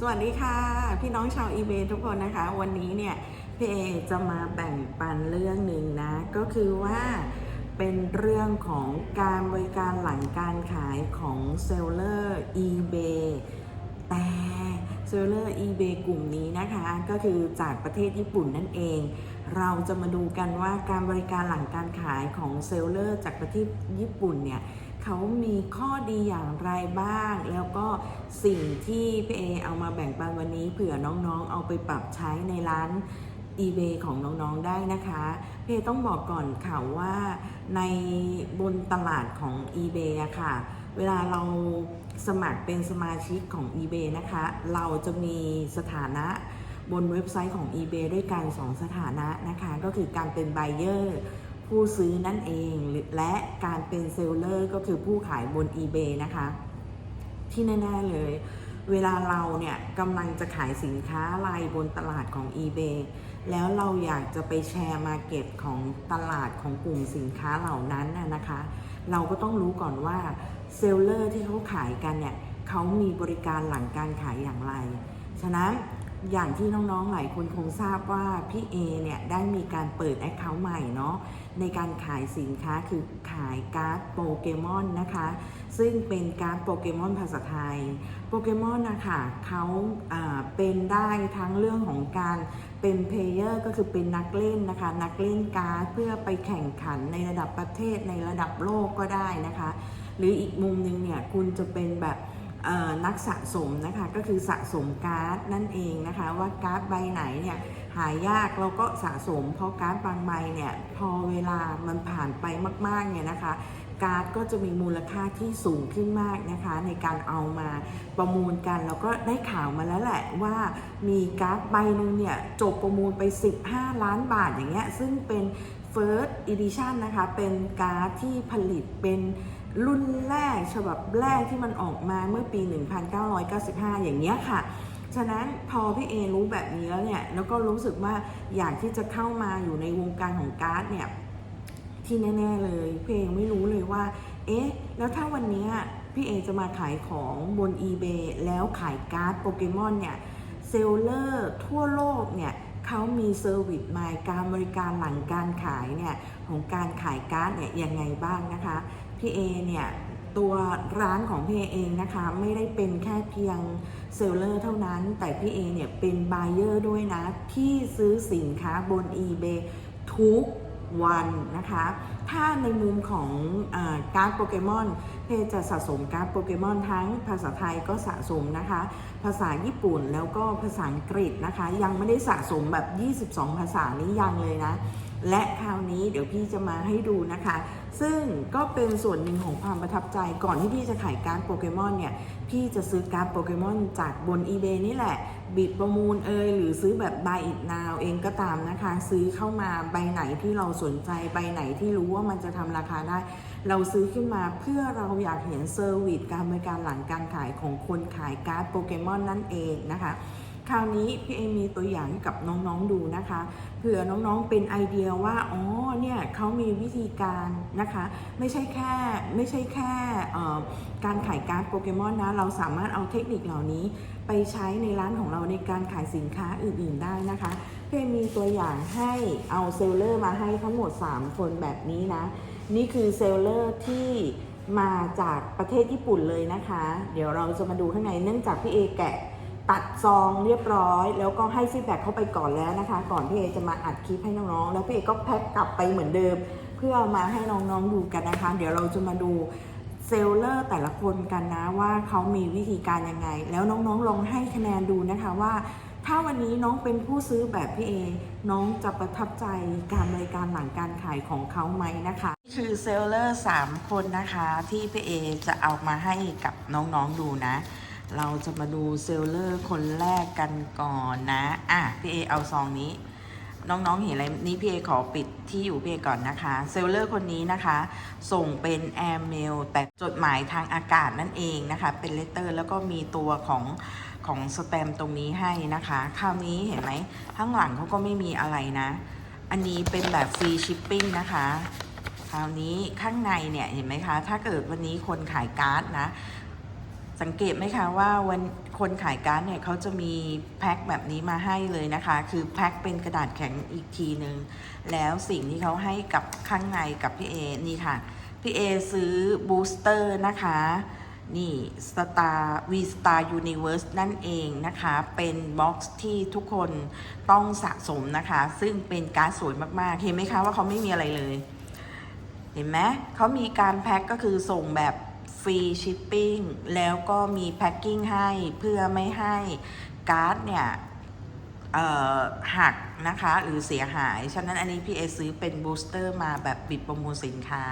สวัสดีค่ะ พี่น้องชาวอีเบทุกคนนะคะ วันนี้เนี่ยพี่เอจะมาแบ่งปันเรื่องหนึ่งนะ ก็คือว่าเป็นเรื่องของการบริการหลังการขายของเซลเลอร์ eBay แต่เซลเลอร์ eBay กลุ่มนี้นะคะ ก็คือจากประเทศญี่ปุ่นนั่นเอง เราจะมาดูกันว่าการบริการหลังการขายของเซลเลอร์จากประเทศญี่ปุ่นเนี่ย เขามีข้อดีอย่างไรบ้าง แล้วก็สิ่งที่พี่เอเอามาแบ่งปันวันนี้เผื่อน้องๆ เอาไปปรับใช้ในร้าน eBay ของน้องๆได้นะคะพี่เอต้องบอกก่อนค่ะว่าในบนตลาดของ eBay อะค่ะ เวลาเราสมัครเป็นสมาชิกของ eBay นะคะ เราจะมีสถานะบนเว็บไซต์ของ eBay ด้วยกัน 2 สถานะนะคะ ก็คือการเป็น buyer ผู้ซื้อนั่นเอง และการเป็นเซลเลอร์ก็คือผู้ขายบน eBay นะคะ ที่แน่ๆเลย เวลาเราเนี่ยกำลังจะขายสินค้าอะไรบนตลาดของ eBay แล้วเราอยากจะไปแชร์มาเก็ตของตลาดของกลุ่มสินค้าเหล่านั้นนะคะ เราก็ต้องรู้ก่อนว่าเซลเลอร์ที่เขาขายกันเนี่ยเขามีบริการหลังการขายอย่างไร ฉะนั้น อย่างที่น้องๆ หลายคนคงทราบว่าพี่เอเนี่ยได้มีการเปิดแอคเคาท์ใหม่เนาะในการขายสินค้าคือขายการ์ดโปเกมอนนะคะ ซึ่งเป็นการ์ดโปเกมอนภาษาไทย โปเกมอนนะคะเขาเป็นได้ทั้งเรื่องของการเป็นเพลเยอร์ก็คือเป็นนักเล่นนะคะ นักเล่นการ์ดเพื่อไปแข่งขันในระดับประเทศในระดับโลกก็ได้นะคะ หรืออีกมุมหนึงเนี่ยคุณจะเป็นแบบ นักสะสมนะคะก็คือสะสมการ์ดนั่นเองนะคะ ว่าการ์ดใบไหนเนี่ยหายากเราก็สะสม เพราะการ์ดบางใบเนี่ยพอเวลามันผ่านไปมากๆเนี่ยนะคะ การ์ดก็จะมีมูลค่าที่สูงขึ้นมากนะคะ ในการเอามาประมูลกันแล้วก็ได้ข่าวมาแล้วแหละว่ามีการ์ดใบหนึ่งเนี่ยจบประมูลไป 15 ล้านบาทอย่างเงี้ยซึ่งเป็น First Edition นะคะเป็นการ์ดที่ผลิตเป็น รุ่นแรกฉบับแรกที่มันออกมาเมื่อปี 1995 อย่างเงี้ยค่ะ ฉะนั้นพอพี่เอรู้แบบนี้แล้วเนี่ย แล้วก็รู้สึกว่าอยากที่จะเข้ามาอยู่ในวงการของการ์ดเนี่ยที่แน่ ๆ เลยพี่เองไม่รู้เลยว่า เอ๊ะ แล้วถ้าวันนี้พี่เอจะมาขายของบน eBay แล้วขายการ์ดโปเกมอนเนี่ยเซลเลอร์ทั่วโลกเนี่ยเขามีเซอร์วิสมาการบริการหลังการขายเนี่ยของการขายการ์ดเนี่ยยังไงบ้างนะคะ พี่เอเนี่ยตัวร้านของพี่เอเองนะคะไม่ได้เป็นแค่เพียงเซลเลอร์เท่านั้น แต่พี่เอเนี่ยเป็นบ u เ e อร์ด้วยนะ ที่ซื้อสินค้าบน eBay ทุกวันนะคะ ถ้าในมุมของอการ์ดโปเกมอนเพจะสะสมการ์ดโปเกมอนทั้งภาษาไทยก็สะสมนะคะ ภาษาญี่ปุ่นแล้วก็ภาษาอังกฤษนะคะ ยังไม่ได้สะสมแบบ 22 ภาษานี้ยังเลยนะ และคราวนี้เดี๋ยวพี่จะมาให้ดูนะคะ ซึ่งก็เป็นส่วนหนึ่งของความประทับใจก่อนที่พี่จะขายการ์ดโปเกมอนเนี่ย พี่จะซื้อการ์ดโปเกมอนจากบน eBay นี่แหละ บิดประมูลเอยหรือซื้อแบบ buy it now เองก็ตามนะคะ ซื้อเข้ามาใบไหนที่เราสนใจใบไหนที่รู้ว่ามันจะทำราคาได้ เราซื้อขึ้นมาเพื่อเราอยากเห็นเซอร์วิสการบริการหลังการขายของคนขายการ์ดโปเกมอนนั่นเองนะคะ คราวนี้พี่เอมีตัวอย่างกับน้องๆดูนะคะเผื่อน้องๆเป็นไอเดียว่าอ๋อเนี่ยเขามีวิธีการนะคะไม่ใช่แค่ไม่ใช่แค่การขายการ์ดโปเกมอนนะเราสามารถเอาเทคนิคเหล่านี้ไปใช้ในร้านของเราในการขายสินค้าอื่นๆได้นะคะพี่เอมีตัวอย่างให้เอาเซลเลอร์มาให้ทั้งหมด 3 คนแบบนี้นะนี่คือเซลเลอร์ที่มาจากประเทศญี่ปุ่นเลยนะคะ เดี๋ยวเราจะมาดูข้างในเนื่องจากพี่เอแกะ ตัดซองเรียบร้อย แล้วก็ให้ฟีดแบ็กเข้าไปก่อนแล้วนะคะ ก่อนพี่เอจะมาอัดคลิปให้น้องๆ แล้วพี่เอก็แพ็คกลับไปเหมือนเดิม เพื่อามาให้น้องๆดูกันนะคะ เดี๋ยวเราจะมาดูเซลเลอร์แต่ละคนกันนะว่าเขามีวิธีการยังไง แล้วน้องๆลองให้คะแนนดูนะคะว่า ถ้าวันนี้น้องเป็นผู้ซื้อแบบพี่เอน้องจะประทับใจการบริการหลังการขายของเขาไหมนะคะนี่คือเซลเลอร์3คนนะคะที่พี่เอจะเอามาให้กับน้องๆดูนะ เราจะมาดูเซลเลอร์คนแรกกันก่อนนะ อะ พี่เอเอาซองนี้ น้องๆเห็นอะไรนี่พี่เอขอปิดที่อยู่พี่เอก่อนนะคะ เซลเลอร์คนนี้นะคะ ส่งเป็นแอร์เมลแต่จดหมายทางอากาศนั่นเองนะคะ เป็นเลตเตอร์แล้วก็มีตัวของของสแตมตรงนี้ให้นะคะ คราวนี้เห็นไหมข้างหลังเขาก็ไม่มีอะไรนะ อันนี้เป็นแบบฟรีชิปปิ้งนะคะคราวนี้ข้างในเนี่ยเห็นไหมคะ ถ้าเกิดวันนี้คนขายการ์ดนะ สังเกตไหมคะว่าวันคนขายการ์ดเนี่ยเขาจะมีแพ็คแบบนี้มาให้เลยนะคะ คือแพ็คเป็นกระดาษแข็งอีกทีหนึ่งแล้วสิ่งที่เขาให้กับข้างในกับพี่เอนี่ค่ะ พี่เอซื้อบูสเตอร์นะคะ นี่ Star V Star Universe นั่นเองนะคะ เป็นบ็อกซ์ที่ทุกคนต้องสะสมนะคะ ซึ่งเป็นการ์ดสวยมากๆ เห็นไหมคะว่าเขาไม่มีอะไรเลย เห็นไหมเขามีการแพ็คก็คือส่งแบบ ฟรีชิปปิ้งแล้วก็มีแพ็คกิ้งให้เพื่อไม่ให้การ์ดเนี่ยหักนะคะหรือเสียหาย ฉะนั้นอันนี้พี่เอซื้อเป็นบูสเตอร์มาแบบบิดประมูลสินค้า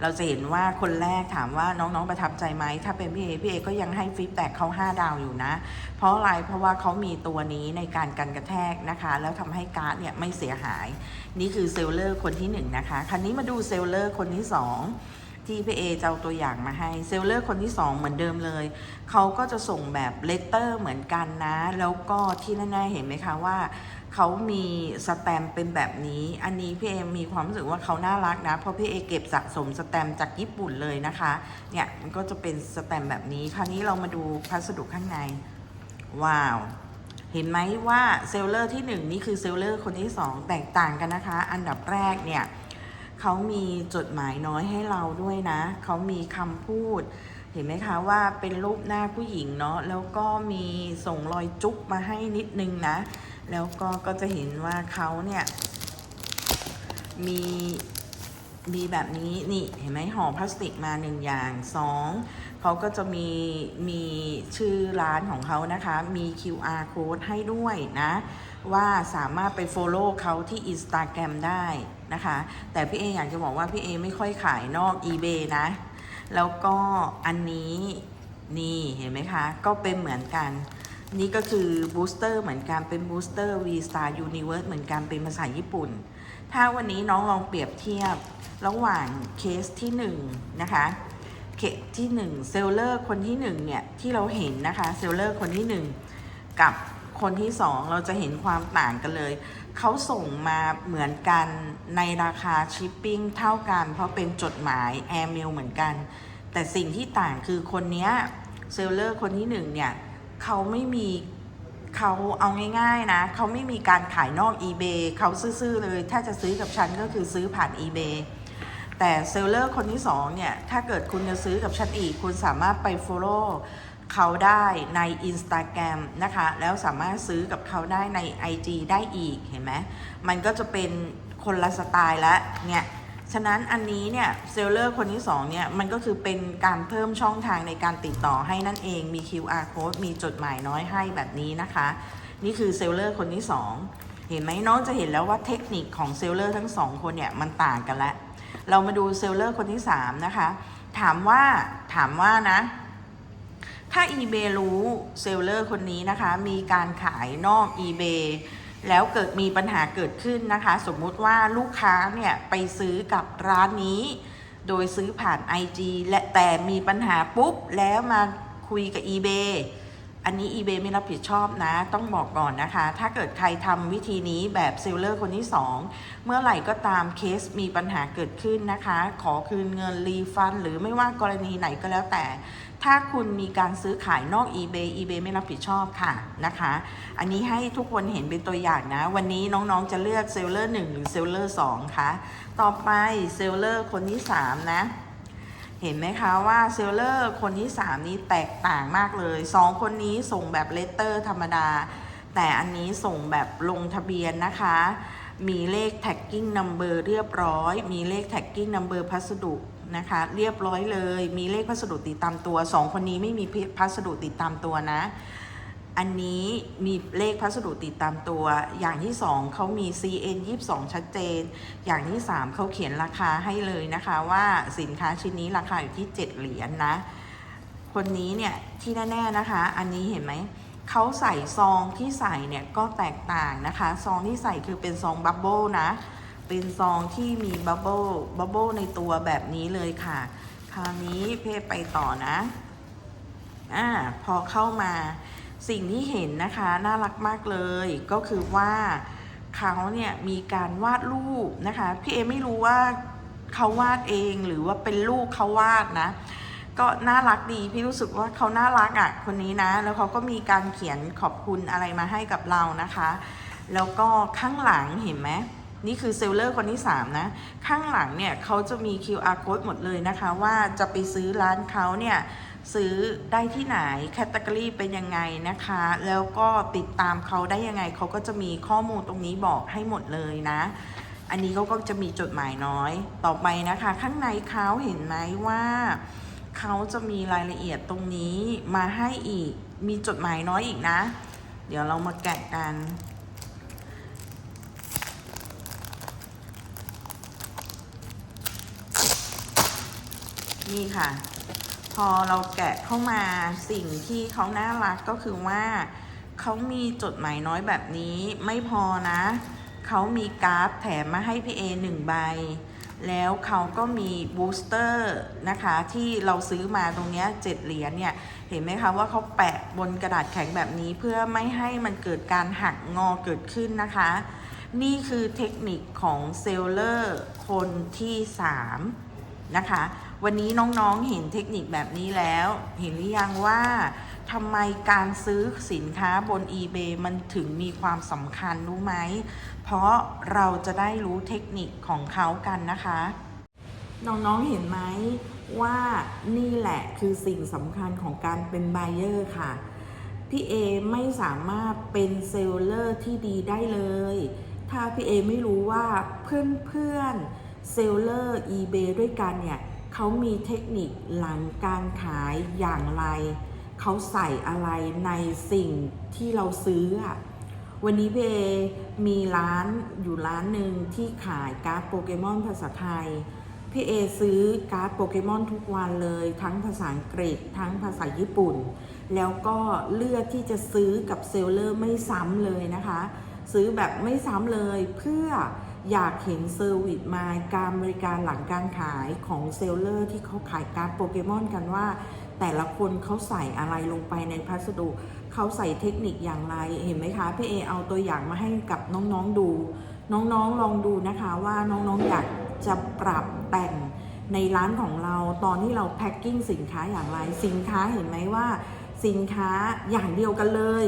เราจะเห็นว่าคนแรกถามว่าน้องๆประทับใจไหม ถ้าเป็นพี่เอพี่เอก็ยังให้ฟีดแบ็กเขา 5 ดาวอยู่นะ เพราะอะไร เพราะว่าเขามีตัวนี้ในการกันกระแทกนะคะ แล้วทำให้การ์ดเนี่ยไม่เสียหาย นี่คือเซลเลอร์คนที่ 1 นะคะคันนี้มาดูเซลเลอร์คนที่ 2 ที่พี่เอจะเอาตัวอย่างมาให้เซลเลอร์คนที่ 2 เหมือนเดิมเลย เขาก็จะส่งแบบเลตเตอร์เหมือนกันนะ แล้วก็ที่แน่ๆเห็นไหมคะว่า เขามีสแตมป์เป็นแบบนี้ อันนี้พี่เอมีความรู้สึกว่าเขาน่ารักนะ เพราะพี่เอเก็บสะสมสแตมป์จากญี่ปุ่นเลยนะคะ เนี่ยมันก็จะเป็นสแตมป์แบบนี้ คราวนี้เรามาดูพัสดุข้างใน ว้าวเห็นไหมว่าเซลเลอร์ที่ 1 นี่คือเซลเลอร์คนที่ 2 แตกต่างกันนะคะ อันดับแรกเนี่ย เขามีจดหมายน้อยให้เราด้วยนะ เขามีคำพูด เห็นไหมคะว่าเป็นรูปหน้าผู้หญิงเนาะแล้วก็มีส่งรอยจุ๊บมาให้นิดนึงนะ แล้วก็ก็จะเห็นว่าเขาเนี่ย มีมีแบบนี้นี่เห็นไหมห่อพลาสติกมาหนึ่งอย่างสอง เขาก็จะมีมีชื่อร้านของเขานะคะ มี QR code ให้ด้วยนะ ว่าสามารถไป follow เขาที่ Instagram ได้นะคะ แต่พี่เออยากจะบอกว่าพี่เอไม่ค่อยขายนอก eBay นะ แล้วก็อันนี้นี่เห็นไหมคะ ก็เป็นเหมือนกัน นี่ก็คือบูสเตอร์เหมือนกันเป็นบูสเตอร์ V Star Universe เหมือนกันเป็นภาษาญี่ปุ่น ถ้าวันนี้น้องลองเปรียบเทียบระหว่างเคสที่1นะคะ เคสที่1เซลเลอร์คนที่1เนี่ยที่เราเห็นนะคะเซลเลอร์คนที่ 1 กับคนที่ 2 เราจะเห็นความต่างกันเลย เขาส่งมาเหมือนกันในราคาชิปปิ้งเท่ากัน เพราะเป็นจดหมายแอร์เมลเหมือนกัน แต่สิ่งที่ต่างคือคนนี้เซลเลอร์คนที่ 1 เนี่ยเขาไม่มีเขาเอาง่ายๆนะเขาไม่มีการขายนอก eBay เขาซื่อๆเลย ถ้าจะซื้อกับฉันก็คือซื้อผ่าน eBay แต่เซลเลอร์คนที่2เนี่ย ถ้าเกิดคุณจะซื้อกับฉันอีก คุณสามารถไป follow เขาได้ใน Instagram นะคะ แล้วสามารถซื้อกับเขาได้ใน IG ได้อีกเห็นไหมมันก็จะเป็นคนละสไตล์ละเนี่ยฉะนั้นอันนี้เนี่ยเซลเลอร์คนที่2เนี่ยมันก็คือเป็นการเพิ่มช่องทางในการติดต่อให้นั่นเองมี QR code มีจดหมายน้อยให้แบบนี้นะคะ นี่คือเซลเลอร์คนที่ 2 เห็นไหมน้องจะเห็นแล้วว่าเทคนิคของเซลเลอร์ทั้งสองคนเนี่ยมันต่างกันแล้ว เรามาดูเซลเลอร์คนที่ 3 นะคะ ถามว่าถามว่านะ ถ้า eBay รู้เซลเลอร์คนนี้นะคะ มีการขายนอก eBay แล้วเกิดมีปัญหาเกิดขึ้นนะคะ สมมุติว่าลูกค้าเนี่ย ไปซื้อกับร้านนี้ โดยซื้อผ่าน IG และแต่มีปัญหาปุ๊บ แล้วมาคุยกับ eBay อันนี้ eBay ไม่รับผิดชอบนะ ต้องบอกก่อนนะคะ ถ้าเกิดใครทำวิธีนี้แบบเซลเลอร์คนที่ 2 เมื่อไหร่ก็ตามเคสมีปัญหาเกิดขึ้นนะคะ ขอคืนเงินรีฟัน หรือไม่ว่ากรณีไหนก็แล้วแต่ ถ้าคุณมีการซื้อขายนอก eBay eBay ไม่รับผิดชอบค่ะนะคะ อันนี้ให้ทุกคนเห็นเป็นตัวอย่างนะ วันนี้น้องๆจะเลือกเซลเลอร์1หรือเซลเลอร์2คะต่อไปเซลเลอร์คนที่ 3 นะ เห็นไหมคะว่าเซลเลอร์คนที่ 3 นี้แตกต่างมากเลย 2 คนนี้ส่งแบบเลตเตอร์ธรรมดา แต่อันนี้ส่งแบบลงทะเบียนนะคะ มีเลข tagging number เรียบร้อย มีเลข tagging number พัสดุนะคะ เรียบร้อยเลย มีเลขพัสดุติดตามตัว 2 คนนี้ไม่มีพัสดุติดตามตัวนะ อันนี้มีเลขพัสดุติดตามตัว อย่างที่ 2เขามี CN 22 ชัดเจน อย่างที่ 3เขาเขียนราคาให้เลยนะคะว่าสินค้าชิ้นนี้ราคาอยู่ที่ 7 เหรียญนนะ คนนี้เนี่ยที่แน่ๆนะคะ อันนี้เห็นไหมเขาใส่ซองที่ใส่เนี่ยก็แตกต่างนะคะ ซองที่ใส่คือเป็นซองบับเบิลนะ เป็นซองที่มีบับเบิลบับเบิลในตัวแบบนี้เลยค่ะ คราวนี้เพไปต่อนะ อ่าพอเข้ามา สิ่งที่เห็นนะคะน่ารักมากเลยก็คือว่าเขาเนี่ยมีการวาดรูปนะคะพี่เอไม่รู้ว่าเขาวาดเองหรือว่าเป็นลูกเขาวาดนะ ก็น่ารักดีพี่รู้สึกว่าเขาน่ารักอะคนนี้นะ แล้วเขาก็มีการเขียนขอบคุณอะไรมาให้กับเรานะคะ แล้วก็ข้างหลังเห็นไหมนี่คือเซลเลอร์คนที่3นะ ข้างหลังเนี่ยเขาจะมี QR code หมดเลยนะคะ ว่าจะไปซื้อร้านเขาเนี่ย ซื้อได้ที่ไหนแคตตากรีเป็นยังไงนะคะ แล้วก็ติดตามเขาได้ยังไงเขาก็จะมีข้อมูลตรงนี้บอกให้หมดเลยนะ อันนี้เขาก็จะมีจดหมายน้อย ต่อไปนะคะ ข้างในเขาเห็นไหมว่าเขาจะมีรายละเอียดตรงนี้มาให้อีก มีจดหมายน้อยอีกนะ เดี๋ยวเรามาแกะกันนี่ค่ะ อเราแกะเข้ามาสิ่งที่เขาน่ารักก็คือว่าเขามีจดหมายน้อยแบบนี้ไม่พอนะ เขามีการ์ดแถมมาให้พี่เอหนึ่งใบ แล้วเขาก็มีบูสเตอร์นะคะ ที่เราซื้อมาตรงนี้เจ็ดเหรียญเนี่ย เห็นไหมคะว่าเขาแปะบนกระดาษแข็งแบบนี้เพื่อไม่ให้มันเกิดการหักงอเกิดขึ้นนะคะ นี่คือเทคนิคของเซลเลอร์คนที่ 3 นะคะ วันนี้น้องๆเห็นเทคนิคแบบนี้แล้ว เห็นหรือยังว่าทำไมการซื้อสินค้าบน eBay มันถึงมีความสำคัญรู้ไหม เพราะเราจะได้รู้เทคนิคของเขากันนะคะ น้องๆเห็นไหมว่านี่แหละคือสิ่งสำคัญของการเป็น b ยเออร์ค่ะ พี่เอไม่สามารถเป็นเซลเลอร์ที่ดีได้เลย ถ้าพี่เอไม่รู้ว่าเพื่อนๆเซลเลอร์ eBay ด้วยกันเนี่ย เขามีเทคนิคหลังการขายอย่างไร เขาใส่อะไรในสิ่งที่เราซื้อ วันนี้พีเอมีร้านอยู่ร้านหนึ่งที่ขายการ์ดโปเกมอนภาษาไทย พี่เอซื้อการ์ดโปเกมอนทุกวันเลย ทั้งภาษาอังกฤษทั้งภาษาญี่ปุ่น แล้วก็เลือกที่จะซื้อกับเซลเลอร์ไม่ซ้ำเลยนะคะ ซื้อแบบไม่ซ้ำเลยเพื่อ อยากเห็นเซอร์วิสมาการบริการหลังการขายของเซลเลอร์ที่เขาขายการ์ดโปเกมอนกันว่า แต่ละคนเขาใส่อะไรลงไปในพัสดุ เขาใส่เทคนิคอย่างไรเห็นไหมคะพี่เอเอาตัวอย่างมาให้กับน้องๆดู น้องๆลองดูนะคะว่าน้องๆอยากจะปรับแต่งในร้านของเราตอนที่เราแพ็คกิ้งสินค้าอย่างไรสินค้าเห็นไหมว่า สินค้าอย่างเดียวกันเลย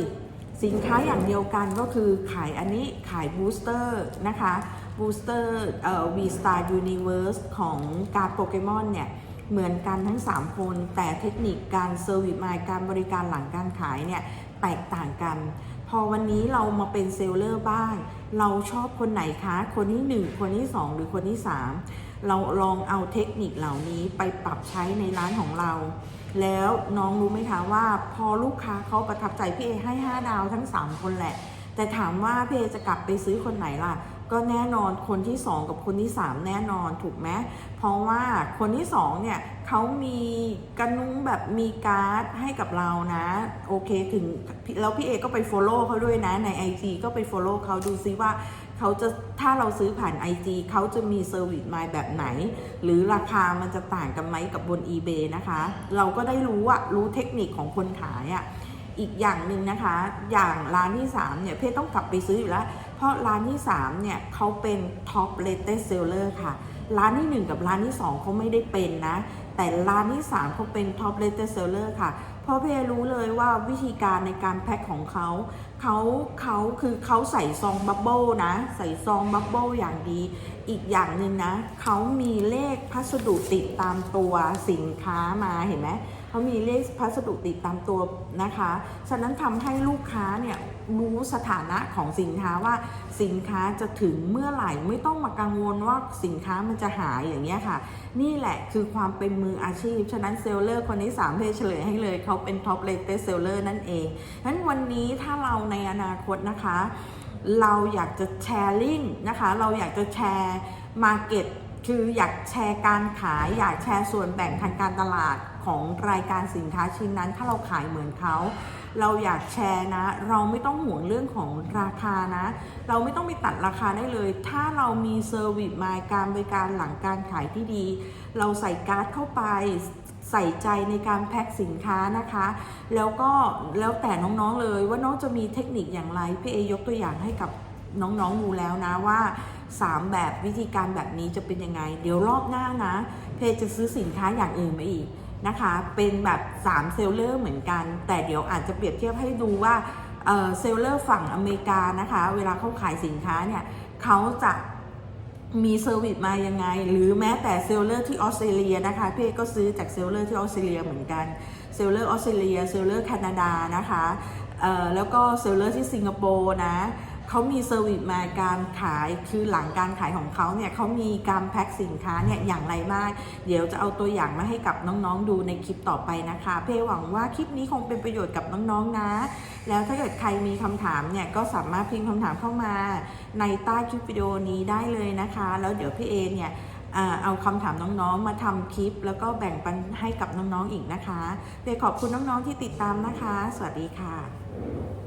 สินค้าอย่างเดียวกันก็คือขายอันนี้ขายบูสเตอร์นะคะ บูสเตอร์เอ่อ V Star Universe ของการ์ดโปเกมอนเนี่ย เหมือนกันทั้ง 3 คน แต่เทคนิคการเซอร์วิสมาการบริการหลังการขายเนี่ย แตกต่างกัน พอวันนี้เรามาเป็นเซลเลอร์บ้าง เราชอบคนไหนคะ คนที่ 1 คนที่ 2 หรือคนที่ 3 เราลองเอาเทคนิคเหล่านี้ไปปรับใช้ในร้านของเรา แล้วน้องรู้ไหมคะว่า พอลูกค้าเขาประทับใจพี่เอให้ 5 ดาวทั้ง 3 คนแหละแต่ถามว่าพี่เอจะกลับไปซื้อคนไหนล่ะ ก็แน่นอนคนที่ 2 กับคนที่ 3 แน่นอนถูกไหมเพราะว่าคนที่ 2 เนี่ยเขามีกระนุ้งแบบมีการ์ดให้กับเรานะ โอเคถึงแล้วพี่เอก็ไป Follow เขาด้วยนะใน IG ก็ไป Follow เขาดูซิว่าเขาจะถ้าเราซื้อผ่าน IG เขาจะมีเซอร์วิสมาแบบไหน หรือราคามันจะต่างกันไหมกับบน eBay นะคะ เราก็ได้รู้อะรู้เทคนิคของคนขายอะอีกอย่างหนึ่งนะคะ อย่างร้านที่ 3 เนี่ยเพจต้องกลับไปซื้ออยู่แล้ว เพราะร้านที่3เนี่ยเขาเป็น top rated seller ค่ะ ร้านที่ 1 กับร้านที่ 2เขาไม่ได้เป็นนะ แต่ร้านที่ 3เขาเป็น top rated seller ค่ะ เพราะเพรู้เลยว่าวิธีการในการแพ็คของเขาเขาเขาคือเขาใส่ซองบับเบิลนะ ใส่ซองบับเบิลอย่างดี อีกอย่างหนึ่งนะเขามีเลขพัสดุติดตามตัวสินค้ามาเห็นไหมเขามีเลขพัสดุติดตามตัวนะคะ ฉะนั้นทำให้ลูกค้าเนี่ย รู้สถานะของสินค้าว่าสินค้าจะถึงเมื่อไหร่ไม่ต้องมากังวลว่าสินค้ามันจะหายอย่างเงี้ยค่ะ นี่แหละคือความเป็นมืออาชีพ ฉะนั้นเซลเลอร์คนที่3เพจเฉลยให้เลยเขาเป็นท็อปเลเตเซลเลอร์นั่นเองฉะนั้นวันนี้ถ้าเราในอนาคตนะคะ เราอยากจะแชร์ลิงนะคะ เราอยากจะแชร์มาเก็ตคืออยากแชร์การขาย อยากแชร์ส่วนแบ่งทางการตลาดของรายการสินค้าชิ้นนั้น ถ้าเราขายเหมือนเขา เราอยากแชร์นะ เราไม่ต้องห่วงเรื่องของราคานะ เราไม่ต้องไปตัดราคาได้เลย ถ้าเรามีเซอร์วิสมาการบริการหลังการขายที่ดี เราใส่การ์ดเข้าไปใส่ใจในการแพ็คสินค้านะคะ แล้วก็แล้วแต่น้องๆเลยว่าน้องจะมีเทคนิคอย่างไรพี่เอยกตัวอย่างให้กับน้องๆดูแล้วนะว่า 3 แบบวิธีการแบบนี้จะเป็นยังไง เดี๋ยวรอบหน้านะ เพจจะซื้อสินค้าอย่างอื่นมาอีก นะคะ เป็นแบบ3เซลเลอร์เหมือนกัน แต่เดี๋ยวอาจจะเปรียบเทียบให้ดูว่าเซลเลอร์ฝั่งอเมริกานะคะ เวลาเขาขายสินค้าเนี่ยเขาจะมีเซอร์วิสมายังไง หรือแม้แต่เซลเลอร์ที่ออสเตรเลียนะคะพี่ก็ซื้อจากเซลเลอร์ที่ออสเตรเลียเหมือนกันเซลเลอร์ออสเตรเลียเซลเลอร์แคนาดานะคะแล้วก็เซลเลอร์ที่สิงคโปร์นะ เขามีเซอร์วิสมาการขายคือหลังการขายของเขาเนี่ยเขามีการแพ็คสินค้าเนี่ยอย่างไรบ้างเดี๋ยวจะเอาตัวอย่างมาให้กับน้องๆดูในคลิปต่อไปนะคะ เพ่หวังว่าคลิปนี้คงเป็นประโยชน์กับน้องๆนะ แล้วถ้าเกิดใครมีคำถามเนี่ยก็สามารถพิมพ์คำถามเข้ามา ในใต้คลิปวิดีโอนี้ได้เลยนะคะ แล้วเดี๋ยวพี่เอเนี่ยเอาคำถามน้องๆ มาทำคลิป แล้วก็แบ่งปันให้กับน้องๆ อีกนะคะเดยขอบคุณน้องๆ ที่ติดตามนะคะ สวัสดีค่ะ